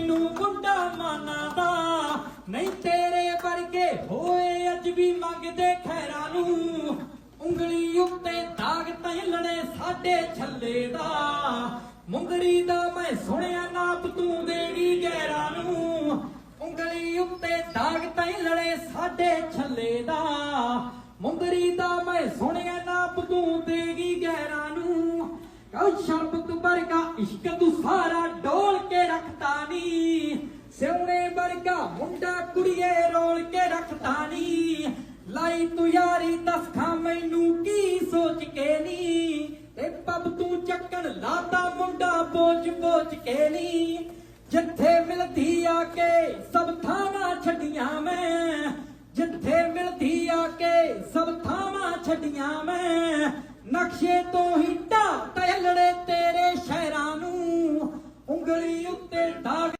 ਨੂੰ ਮੁੰਡਾ ਮਾਨਾਦਾ, ਨਹੀਂ ਤੇਰੇ ਵਰਗੇ ਹੋਏ ਅੱਜ ਵੀ ਮੰਗਦੇ ਖੈਰਾਂ ਨੂੰ। ਉਂਗਲੀ ਉੱਤੇ ਦਾਗ ਤੈ ਲੜੇ ਸਾਡੇ ਛੱਲੇ ਦਾ। ਮੁੰਗਰੀ ਦਾ ਮੈਂ ਸੁਣਿਆ ਨਾਪ ਤੂੰ ਦੇਗੀ ਗੈਰਾਂ ਨੂੰ। ਉਂਗਲੀ ਉੱਤੇ ਦਾਗ ਤੈ ਲੜੇ ਸਾਡੇ ਛੱਲੇ ਦਾ। ਮੁੰਗਰੀ ਦਾ ਮੈਂ ਸੁਣ ਨੂੰ ਕਉ ਸ਼ਰਬਤ ਵਰਗਾ ਇਸ਼ਕ ਤੂੰ ਸਾਰਾ ਡੋਲ ਕੇ ਰੱਖਤਾ ਨੀ ਸਿਉਣੇ ਵਰਗਾ ਮੁੰਡਾ ਕੁੜੀਏ ਰੋਲ ਕੇ ਰੱਖਤਾ ਨੀ ਲਾਈ ਤੂੰ ਯਾਰੀ ਦੱਸ ਮੈਨੂੰ ਕੀ ਸੋਚ ਕੇ ਨੀ ਤੇ ਪੱਬ ਤੂੰ ਚੱਕਣ ਲਾਤਾ ਮੁੰਡਾ ਬੋਝ ਬੋਝ ਕੇ ਨੀ ਜਿੱਥੇ ਮਿਲਦੀ ਆ ਕੇ ਸਭ ਥਾਵਾਂ ਛੱਡੀਆਂ ਮੈਂ ਜਿੱਥੇ ਮਿਲਦੀ ਆ ਕੇ ਸਭ ਥਾਵਾਂ ਛੱਡੀਆਂ ਮੈਂ ਨਕਸ਼ੇ ਤੋਂ ਹੀ ਢਾਹ ਟਹਿਲੜੇ ਤੇਰੇ ਸ਼ਹਿਰਾਂ ਨੂੰ ਉਂਗਲੀ ਉੱਤੇ ਦਾਗ